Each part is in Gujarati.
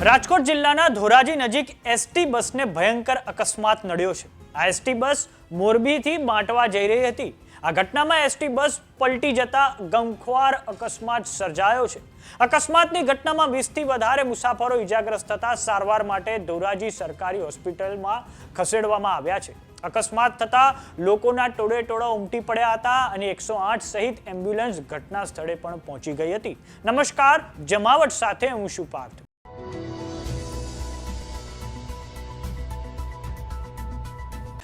રાજકોટ જિલ્લાના ધોરાજી નજીક એસટી બસને ભયંકર અકસ્માત નડ્યો છે. આ એસટી બસ મોરબીથી બાંટવા જઈ રહી હતી. આ ઘટનામાં એસટી બસ પલટી જતા ગમખ્વાર અકસ્માત સર્જાયો છે. અકસ્માતની ઘટનામાં વીસથી વધારે મુસાફરો ઇજાગ્રસ્ત થતા સારવાર માટે ધોરાજી સરકારી હોસ્પિટલમાં ખસેડવામાં આવ્યા છે. અકસ્માત થતા લોકોના ટોળે ટોળા ઉમટી પડ્યા હતા અને એકસો આઠ સહિત એમ્બ્યુલન્સ ઘટના સ્થળે પણ પહોંચી ગઈ હતી. નમસ્કાર, જમાવટ સાથે હું શું પાર્થ.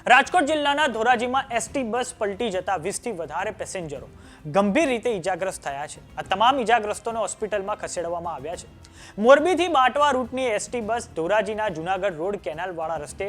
રાજકોટ જિલ્લાના ધોરાજીમાં એસટી બસ પલટી જતા વીસથી વધારે પેસેન્જરો ગંભીર રીતે ઈજાગ્રસ્ત થયા છે. આ તમામ ઈજાગ્રસ્તોને હોસ્પિટલમાં ખસેડવામાં આવ્યા છે. મોરબીથી બાટવા રૂટની એસટી બસ ધોરાજીના જુનાગઢ રોડ કેનાલવાળા રસ્તે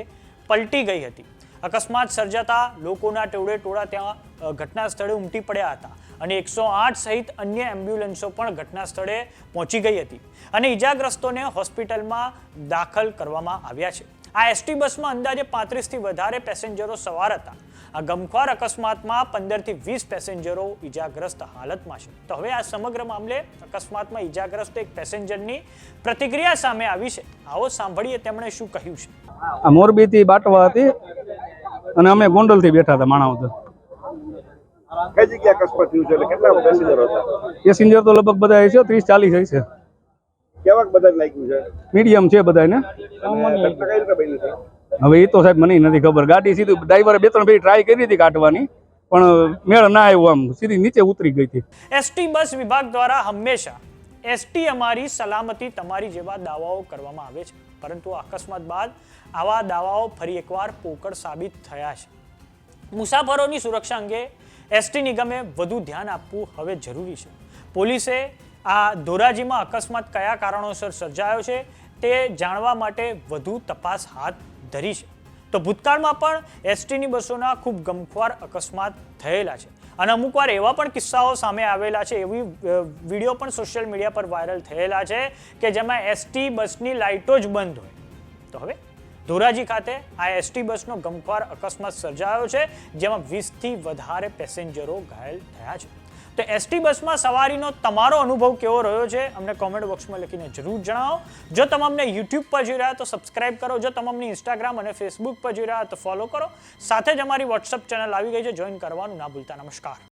પલટી ગઈ હતી. અકસ્માત સર્જાતા લોકોના ટોળે ટોળા ત્યાં ઘટના સ્થળે ઉમટી પડ્યા હતા અને એકસો આઠ સહિત અન્ય એમ્બ્યુલન્સો પણ ઘટના સ્થળે પહોંચી ગઈ હતી અને ઈજાગ્રસ્તોને હોસ્પિટલમાં દાખલ કરવામાં આવ્યા છે. આ એસટી બસમાં અંદાજે પાંત્રીસથી વધારે પેસેન્જરો સવાર હતા. આ ગમખ્વાર અકસ્માતમાં પંદરથી વીસ પેસેન્જરો ઈજાગ્રસ્ત હાલતમાં છે. તો હવે આ સમગ્ર મામલે અકસ્માતમાં ઈજાગ્રસ્ત એક પેસેન્જરની પ્રતિક્રિયા સામે આવી છે. આવો સાંભળીએ તેમણે શું કહ્યું છે. આ મોરબીથી બાટવા હતી અને અમે ગોંડલથી બેઠા હતા માણાવદર કઈ જગ્યાએ અકસ્માત થયું છે? કેટલા પેસેન્જર હતા? પેસેન્જર તો લગભગ બધા છે ત્રીસ ચાલીસ હશે કેવાક બધા લાગ્યું છે? મીડિયમ છે બધાને. હવે એ તો સાહેબ મને નથી ખબર. ગાડી સીધું ડ્રાઈવરે બે ત્રણ ફેરી ટ્રાય કરી હતી કાઢવાની પણ મેળ ના આવ્યો આમ. સીધી નીચે ઉતરી ગઈ હતી. એસટી બસ વિભાગ દ્વારા હંમેશા એસટી અમારી સલામતી તમારી જેવા દાવાઓ કરવામાં આવે છે. પરંતુ અકસ્માત બાદ આવા દાવાઓ ફરી એકવાર પોકળ સાબિત થયા છે. મુસાફરોની સુરક્ષા અંગે એસટી નિગમે વધુ ધ્યાન આપવું હવે જરૂરી છે. પોલીસે આ ધોરાજીમાં અકસ્માત કયા કારણોસર સર્જાયો છે તે જાણવા માટે વધુ તપાસ હાથ ધરી છે. તો ભૂતકાળમાં પણ એસટીની બસોના ખૂબ ગમખ્વાર અકસ્માત થયેલા છે. અને અમુક વાર એવા પણ કિસ્સાઓ સામે આવેલા છે, એવી વીડિયો પણ સોશિયલ મીડિયા પર વાયરલ થયેલા છે કે જેમાં એસટી બસની લાઇટો જ બંધ હોય. તો હવે ધોરાજી ખાતે આ એસટી બસનો ગમખ્વાર અકસ્માત સર્જાયો છે, જેમાં વીસથી વધારે પેસેન્જરો ઘાયલ થયા છે. તો એસટી બસમાં સવારીનો તમારો અનુભવ કેવો રહ્યો છે? અમને કોમેન્ટ બોક્સમાં લખીને જરૂર જણાવો. જો તમામને યુટ્યુબ પર જોઈ રહ્યા તો સબસ્ક્રાઇબ કરો. જો તમામને ઇન્સ્ટાગ્રામ અને ફેસબુક પર જોઈ રહ્યા તો ફોલો કરો. સાથે જ અમારી વોટ્સઅપ ચેનલ આવી ગઈ છે. જોઈન કરવાનું ના ભૂલતા. નમસ્કાર.